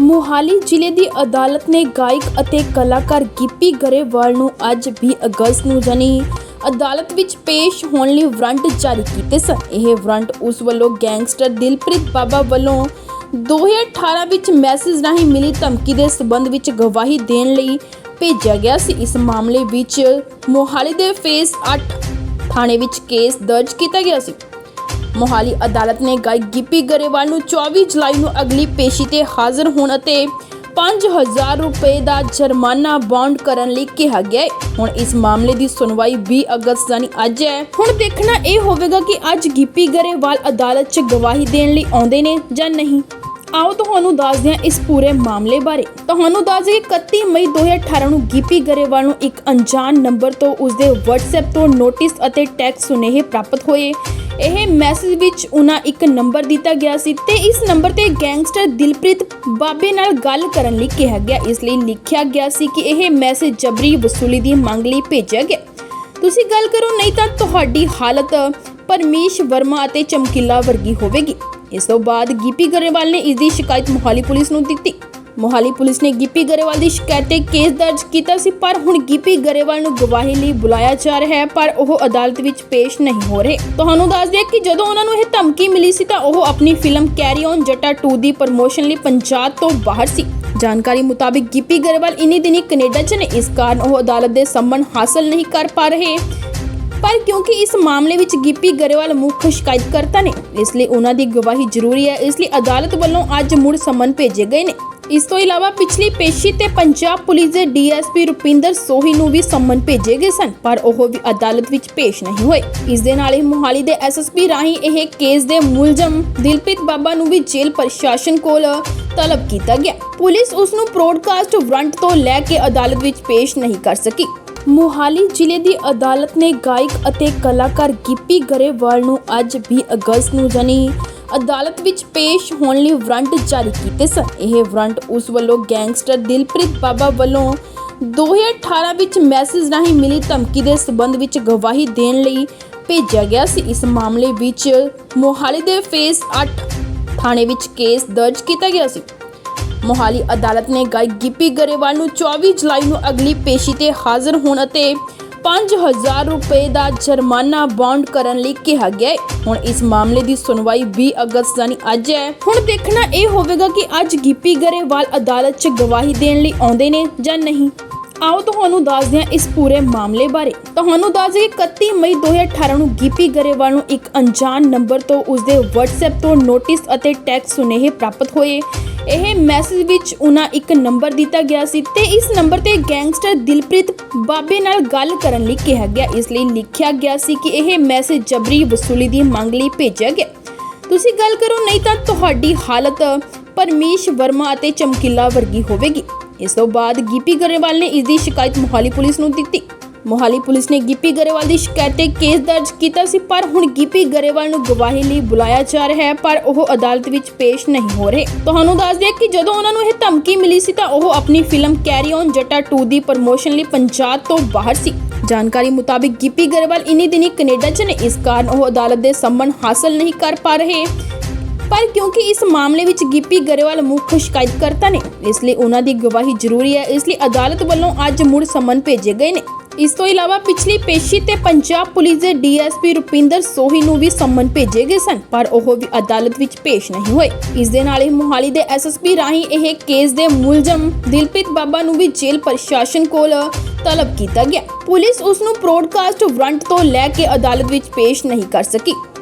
ਮੋਹਾਲੀ ਜ਼ਿਲ੍ਹੇ ਦੀ ਅਦਾਲਤ ਨੇ ਗਾਇਕ ਅਤੇ ਕਲਾਕਾਰ ਗਿੱਪੀ ਗਰੇਵਾਲ ਨੂੰ ਅੱਜ 20 ਅਗਸਤ ਨੂੰ ਜਾਣੀ ਅਦਾਲਤ ਵਿੱਚ ਪੇਸ਼ ਹੋਣ ਲਈ ਵਾਰੰਟ ਜਾਰੀ ਕੀਤੇ ਸਨ। ਇਹ ਵਾਰੰਟ ਉਸ ਵੱਲੋਂ ਗੈਂਗਸਟਰ ਦਿਲਪ੍ਰੀਤ ਬਾਬਾ ਵੱਲੋਂ 2018 ਵਿੱਚ ਮੈਸੇਜ ਰਾਹੀਂ ਮਿਲੀ ਧਮਕੀ ਦੇ ਸਬੰਧ ਵਿੱਚ ਗਵਾਹੀ ਦੇਣ ਲਈ ਭੇਜਿਆ ਗਿਆ ਸੀ। ਇਸ ਮਾਮਲੇ ਵਿੱਚ ਮੋਹਾਲੀ ਦੇ ਫੇਸ 8 ਥਾਣੇ ਵਿੱਚ ਕੇਸ ਦਰਜ ਕੀਤਾ ਗਿਆ ਸੀ। ਮੋਹਾਲੀ ਅਦਾਲਤ ਨੇ ਗਾਇਕ ਗਿੱਪੀ ਗਰੇਵਾਲ ਨੂੰ 24 ਜੁਲਾਈ ਨੂੰ ਅਗਲੀ ਪੇਸ਼ੀ ਤੇ ਹਾਜ਼ਰ ਹੋਣ ਅਤੇ 5000 ਰੁਪਏ ਦਾ ਜੁਰਮਾਨਾ ਬੌਂਡ ਕਰਨ ਲਈ ਕਿਹਾ ਗਿਆ ਹੈ। ਹੁਣ ਇਸ ਮਾਮਲੇ ਦੀ ਸੁਣਵਾਈ 20 ਅਗਸਤ ਯਾਨੀ ਅੱਜ ਹੈ। ਹੁਣ ਦੇਖਣਾ ਇਹ ਹੋਵੇਗਾ ਕਿ ਅੱਜ ਗਿੱਪੀ ਗਰੇਵਾਲ ਅਦਾਲਤ 'ਚ ਗਵਾਹੀ ਦੇਣ ਲਈ ਆਉਂਦੇ ਨੇ ਜਾਂ ਨਹੀਂ। ਆਓ ਤੁਹਾਨੂੰ ਦੱਸਦੇ ਹਾਂ ਇਸ ਪੂਰੇ ਮਾਮਲੇ ਬਾਰੇ। ਤੁਹਾਨੂੰ ਦੱਸ ਦਈਏ ਕਿ 31 ਮਈ 2018 ਨੂੰ ਗਿੱਪੀ ਗਰੇਵਾਲ ਨੂੰ ਇੱਕ ਅਣਜਾਣ ਨੰਬਰ ਤੋਂ ਉਸਦੇ WhatsApp ਤੋਂ ਨੋਟਿਸ ਅਤੇ ਟੈਕਸ ਸੁਨੇਹੇ ਪ੍ਰਾਪਤ ਹੋਏ। ਇਹ ਮੈਸੇਜ ਵਿੱਚ ਉਹਨਾਂ ਇੱਕ ਨੰਬਰ ਦਿੱਤਾ ਗਿਆ ਸੀ ਤੇ ਇਸ ਨੰਬਰ ਤੇ ਗੈਂਗਸਟਰ ਦਿਲਪ੍ਰੀਤ ਬਾਬੇ ਨਾਲ ਗੱਲ ਕਰਨ ਲਈ ਕਿਹਾ ਗਿਆ। ਇਸ ਲਈ ਲਿਖਿਆ ਗਿਆ ਸੀ ਕਿ ਇਹ ਮੈਸੇਜ ਜਬਰੀ ਵਸੂਲੀ ਦੀ ਮੰਗ ਲਈ ਭੇਜਿਆ ਗਿਆ। ਤੁਸੀਂ ਗੱਲ ਕਰੋ, ਨਹੀਂ ਤਾਂ ਤੁਹਾਡੀ ਹਾਲਤ ਪਰਮੇਸ਼ ਵਰਮਾ ਅਤੇ ਚਮਕੀਲਾ ਵਰਗੀ ਹੋਵੇਗੀ। ਇਸ ਤੋਂ ਬਾਅਦ ਗਿੱਪੀ ਗਰੇਵਾਲ ਨੇ ਇਸ ਦੀ ਸ਼ਿਕਾਇਤ ਮੋਹਾਲੀ ਪੁਲਿਸ ਨੂੰ ਦਿੱਤੀ। ਮੋਹਾਲੀ ਪੁਲਿਸ ਨੇ ਗਿੱਪੀ ਗਰੇਵਾਲ ਦੀ ਸ਼ਿਕਾਇਤ ਤੇ ਕੇਸ ਦਰਜ ਕੀਤਾ ਸੀ, ਪਰ ਹੁਣ ਗਿੱਪੀ ਗਰੇਵਾਲ ਨੂੰ ਗਵਾਹੀ ਲਈ ਬੁਲਾਇਆ ਜਾ ਰਿਹਾ ਹੈ, ਪਰ ਉਹ ਅਦਾਲਤ ਵਿੱਚ ਪੇਸ਼ ਨਹੀਂ ਹੋ ਰਹੇ। ਤੁਹਾਨੂੰ ਦੱਸ ਦਈਏ ਕਿ ਜਦੋਂ ਉਹਨਾਂ ਨੂੰ ਇਹ ਧਮਕੀ ਮਿਲੀ ਸੀ, ਤਾਂ ਉਹ ਆਪਣੀ ਫਿਲਮ ਕੈਰੀ ਔਨ ਜੱਟਾ 2 ਦੀ ਪ੍ਰਮੋਸ਼ਨ ਲਈ ਪੰਜਾਬ ਤੋਂ ਬਾਹਰ ਸੀ। ਜਾਣਕਾਰੀ ਮੁਤਾਬਿਕ ਗਿੱਪੀ ਗਰੇਵਾਲ ਇਨੀ ਦਿਨੀ ਕੈਨੇਡਾ 'ਚ ਨੇ, ਇਸ ਕਾਰਨ ਉਹ ਅਦਾਲਤ ਦੇ ਸੰਮਨ ਹਾਸਲ ਨਹੀਂ ਕਰ ਪਾ ਰਹੇ। ਪਰ ਕਿਉਂਕਿ ਇਸ ਮਾਮਲੇ ਵਿੱਚ ਗਿੱਪੀ ਗਰੇਵਾਲ ਮੁੱਖ ਸ਼ਿਕਾਇਤਕਰਤਾ ਨੇ, ਇਸ ਲਈ ਉਹਨਾਂ ਦੀ ਗਵਾਹੀ ਜ਼ਰੂਰੀ ਹੈ, ਇਸ ਲਈ ਅਦਾਲਤ ਵੱਲੋਂ ਅੱਜ ਮੁੜ ਸਮਨ ਭੇਜੇ ਗਏ ਨੇ। ਇਸ ਤੋਂ ਇਲਾਵਾ ਪਿਛਲੀ ਪੇਸ਼ੀ ਤੇ ਪੰਜਾਬ ਪੁਲਿਸ ਦੇ ਡੀਐਸਪੀ ਰੁਪਿੰਦਰ ਸੋਹੀ ਨੂੰ ਵੀ ਸੰਮਨ ਭੇਜੇ ਗਏ ਸਨ, ਪਰ ਉਹ ਵੀ ਅਦਾਲਤ ਵਿੱਚ ਪੇਸ਼ ਨਹੀਂ ਹੋਏ। ਇਸ ਦੇ ਨਾਲ ਹੀ ਮੋਹਾਲੀ ਦੇ ਐਸਐਸਪੀ ਰਾਹੀਂ ਇਹ ਕੇਸ ਦੇ ਮੁਲਜ਼ਮ ਦਿਲਪ੍ਰੀਤ ਬਾਬਾ ਨੂੰ ਵੀ ਜੇਲ੍ਹ ਪ੍ਰਸ਼ਾਸਨ ਕੋਲ ਤਲਬ ਕੀਤਾ ਗਿਆ। ਪੁਲਿਸ ਉਸ ਨੂੰ ਪ੍ਰੋਡਕਾਸਟ ਵਾਰੰਟ ਤੋਂ ਲੈ ਕੇ ਅਦਾਲਤ ਵਿੱਚ ਪੇਸ਼ ਨਹੀਂ ਕਰ ਸਕੀ। ਮੋਹਾਲੀ ਜ਼ਿਲ੍ਹੇ ਦੀ ਅਦਾਲਤ ਨੇ ਗਾਇਕ ਅਤੇ ਕਲਾਕਾਰ ਗਿੱਪੀ ਗਰੇਵਾਲ ਨੂੰ ਅੱਜ 20 ਅਗਸਤ ਨੂੰ ਜਾਣੀ ਅਦਾਲਤ ਵਿੱਚ ਪੇਸ਼ ਹੋਣ ਲਈ ਵਾਰੰਟ ਜਾਰੀ ਕੀਤੇ ਸਨ। ਇਹ ਵਾਰੰਟ ਉਸ ਵੱਲੋਂ ਗੈਂਗਸਟਰ ਦਿਲਪ੍ਰੀਤ ਬਾਬਾ ਵੱਲੋਂ 2018 ਵਿੱਚ ਮੈਸੇਜ ਰਾਹੀਂ ਮਿਲੀ ਧਮਕੀ ਦੇ ਸਬੰਧ ਵਿੱਚ ਗਵਾਹੀ ਦੇਣ ਲਈ ਭੇਜਿਆ ਗਿਆ ਸੀ। ਇਸ ਮਾਮਲੇ ਵਿੱਚ ਮੋਹਾਲੀ ਦੇ ਫੇਸ 8 ਥਾਣੇ ਵਿੱਚ ਕੇਸ ਦਰਜ ਕੀਤਾ ਗਿਆ ਸੀ। ਮੋਹਾਲੀ ਅਦਾਲਤ ਨੇ ਗਾਇਕ ਗਿੱਪੀ ਗਰੇਵਾਲ ਨੂੰ 24 ਜੁਲਾਈ ਨੂੰ ਅਗਲੀ ਪੇਸ਼ੀ ਤੇ ਹਾਜ਼ਰ ਹੋਣ ਅਤੇ 5000 ਰੁਪਏ ਦਾ ਜੁਰਮਾਨਾ ਬੌਂਡ ਕਰਨ ਲਈ ਕਿਹਾ ਗਿਆ ਹੈ। ਹੁਣ ਇਸ ਮਾਮਲੇ ਦੀ ਸੁਣਵਾਈ 20 ਅਗਸਤ ਯਾਨੀ ਅੱਜ ਹੈ। ਹੁਣ ਦੇਖਣਾ ਇਹ ਹੋਵੇਗਾ ਕਿ ਅੱਜ ਗਿੱਪੀ ਗਰੇਵਾਲ ਅਦਾਲਤ 'ਚ ਗਵਾਹੀ ਦੇਣ ਲਈ ਆਉਂਦੇ ਨੇ ਜਾਂ ਨਹੀਂ। ਆਓ ਤੁਹਾਨੂੰ ਦੱਸਦੇ ਹਾਂ ਇਸ ਪੂਰੇ ਮਾਮਲੇ ਬਾਰੇ। ਤੁਹਾਨੂੰ ਦੱਸ ਦਈਏ ਕਿ 31 ਮਈ 2018 ਨੂੰ ਗੀਪੀ ਗਰੇਵਾਲ ਨੂੰ ਇੱਕ ਅਣਜਾਣ ਨੰਬਰ ਤੋਂ ਉਸਦੇ WhatsApp ਤੋਂ ਨੋਟਿਸ ਅਤੇ ਟੈਕਸ ਸੁਨੇਹੇ ਪ੍ਰਾਪਤ ਹੋਏ। ਇਹ ਮੈਸੇਜ ਵਿੱਚ ਉਹਨਾਂ ਇੱਕ ਨੰਬਰ ਦਿੱਤਾ ਗਿਆ ਸੀ ਤੇ ਇਸ ਨੰਬਰ ਤੇ ਗੈਂਗਸਟਰ ਦਿਲਪ੍ਰੀਤ ਬਾਬੇ ਨਾਲ ਗੱਲ ਕਰਨ ਲਈ ਕਿਹਾ ਗਿਆ। ਇਸ ਲਈ ਲਿਖਿਆ ਗਿਆ ਸੀ ਕਿ ਇਹ ਮੈਸੇਜ ਜਬਰੀ ਵਸੂਲੀ ਦੀ ਮੰਗ ਲਈ ਭੇਜਿਆ ਗਿਆ। ਤੁਸੀਂ ਗੱਲ ਕਰੋ, ਨਹੀਂ ਤਾਂ ਤੁਹਾਡੀ ਹਾਲਤ ਪਰਮੇਸ਼ ਵਰਮਾ ਅਤੇ ਚਮਕੀਲਾ ਵਰਗੀ ਹੋਵੇਗੀ। ਇਸ ਤੋਂ ਬਾਅਦ ਗਿੱਪੀ ਗਰੇਵਾਲ ਨੇ ਇਸ ਦੀ ਸ਼ਿਕਾਇਤ ਮੋਹਾਲੀ ਪੁਲਿਸ ਨੂੰ ਦਿੱਤੀ। ਮੋਹਾਲੀ ਪੁਲਿਸ ਨੇ ਗਿੱਪੀ ਗਰੇਵਾਲ ਦੀ ਸ਼ਿਕਾਇਤ ਤੇ ਕੇਸ ਦਰਜ ਕੀਤਾ ਸੀ, ਪਰ ਹੁਣ ਗਿੱਪੀ ਗਰੇਵਾਲ ਨੂੰ ਗਵਾਹੀ ਲਈ ਬੁਲਾਇਆ ਜਾ ਰਿਹਾ ਹੈ, ਪਰ ਉਹ ਅਦਾਲਤ ਵਿੱਚ ਪੇਸ਼ ਨਹੀਂ ਹੋ ਰਹੇ। ਤੁਹਾਨੂੰ ਦੱਸ ਦਈਏ ਕਿ ਜਦੋਂ ਉਹਨਾਂ ਨੂੰ ਇਹ ਧਮਕੀ ਮਿਲੀ ਸੀ ਤਾਂ ਉਹ ਆਪਣੀ ਫਿਲਮ ਕੈਰੀ ਔਨ ਜੱਟਾ 2 ਦੀ ਪ੍ਰਮੋਸ਼ਨ ਲਈ ਪੰਜਾਬ ਤੋਂ ਬਾਹਰ ਸੀ। ਜਾਣਕਾਰੀ ਮੁਤਾਬਿਕ ਗਿੱਪੀ ਗਰੇਵਾਲ ਇਨੀ ਦਿਨੀ ਕੈਨੇਡਾ 'ਚ ਨੇ, ਇਸ ਕਾਰਨ ਉਹ ਅਦਾਲਤ ਦੇ ਸੰਮਨ ਹਾਸਲ ਨਹੀਂ ਕਰ ਪਾ ਰਹੇ। ਪਰ ਕਿਉਂਕਿ ਇਸ ਮਾਮਲੇ ਵਿੱਚ ਗਿੱਪੀ ਗਰੇਵਾਲ ਮੁੱਖ ਸ਼ਿਕਾਇਤਕਰਤਾ ਨੇ, ਇਸ ਲਈ ਉਹਨਾਂ ਦੀ ਗਵਾਹੀ ਜ਼ਰੂਰੀ ਹੈ, ਇਸ ਲਈ ਅਦਾਲਤ ਵੱਲੋਂ ਅੱਜ ਮੁੜ ਸਮਨ ਭੇਜੇ ਗਏ ਨੇ। ਇਸ ਤੋਂ ਇਲਾਵਾ ਪਿਛਲੀ ਪੇਸ਼ੀ ਤੇ ਪੰਜਾਬ ਪੁਲਿਸ ਦੇ ਡੀਐਸਪੀ ਰੁਪਿੰਦਰ ਸੋਹੀ ਨੂੰ ਵੀ ਸੰਮਨ ਭੇਜੇ ਗਏ ਸਨ, ਪਰ ਉਹ ਵੀ ਅਦਾਲਤ ਵਿੱਚ ਪੇਸ਼ ਨਹੀਂ ਹੋਏ। ਇਸ ਦੇ ਨਾਲ ਹੀ ਮੋਹਾਲੀ ਦੇ ਐਸਐਸਪੀ ਰਾਹੀਂ ਇਹ ਕੇਸ ਦੇ ਮੁਲਜ਼ਮ ਦਿਲਪ੍ਰੀਤ ਬਾਬਾ ਨੂੰ ਵੀ ਜੇਲ੍ਹ ਪ੍ਰਸ਼ਾਸਨ ਕੋਲ ਤਲਬ ਕੀਤਾ ਗਿਆ। ਪੁਲਿਸ ਉਸ ਨੂੰ ਪ੍ਰੋਡਕਾਸਟ ਵਾਰੰਟ ਤੋਂ ਲੈ ਕੇ ਅਦਾਲਤ ਵਿੱਚ ਪੇਸ਼ ਨਹੀਂ ਕਰ ਸਕੀ।